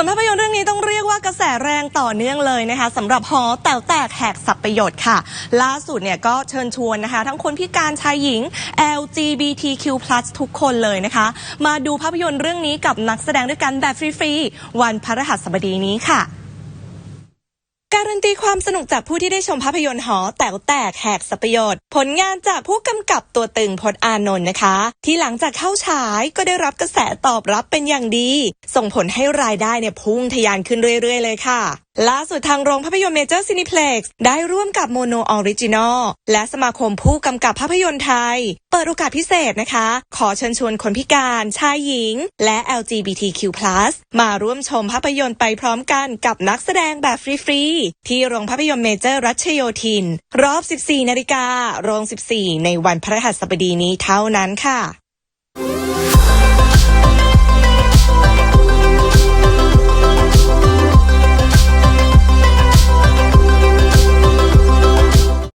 ส่วนภาพยนตร์เรื่องนี้ต้องเรียกว่ากระแสแรงต่อเนื่องเลยนะคะสำหรับหอแต๋วแตกแหกสับประโยชน์ค่ะ ล่าสุดเนี่ยก็เชิญชวนนะคะ ทั้งคนพิการชายหญิง LGBTQ+ ทุกคนเลยนะคะ มาดูภาพยนตร์เรื่องนี้กับนักแสดงด้วยกันแบบฟรีๆวันพฤหัสบดีนี้ค่ะ การันตีความสนุกจากผู้ที่ได้ชมภาพยนตร์หอแต๋วแตกแหกสับประโยชน์ผลงานจากผู้กำกับตัวตึงพจน์อานนท์นะคะ ที่หลังจากเข้าฉายก็ได้รับกระแสตอบรับเป็นอย่างดี ส่งผลให้รายได้เนี่ยพุ่งทะยานขึ้นเรื่อยๆ เลยค่ะ ล่าสุดทางโรงภาพยนตร์เมเจอร์ซินิเพล็กซ์ได้ร่วมกับโมโนออริจินอลและสมาคมผู้กำกับภาพยนตร์ไทย เปิดโอกาสพิเศษนะคะ ขอเชิญชวนคนพิการชายหญิง และ LGBTQ+ มาร่วมชมภาพยนตร์ไปพร้อมกันกับนักแสดงแบบฟรีๆ ที่โรงภาพยนตร์เมเจอร์รัชโยธิน รอบ 14 นาฬิกาโรง 14 ในวันพฤหัสบดีนี้เท่านั้นค่ะ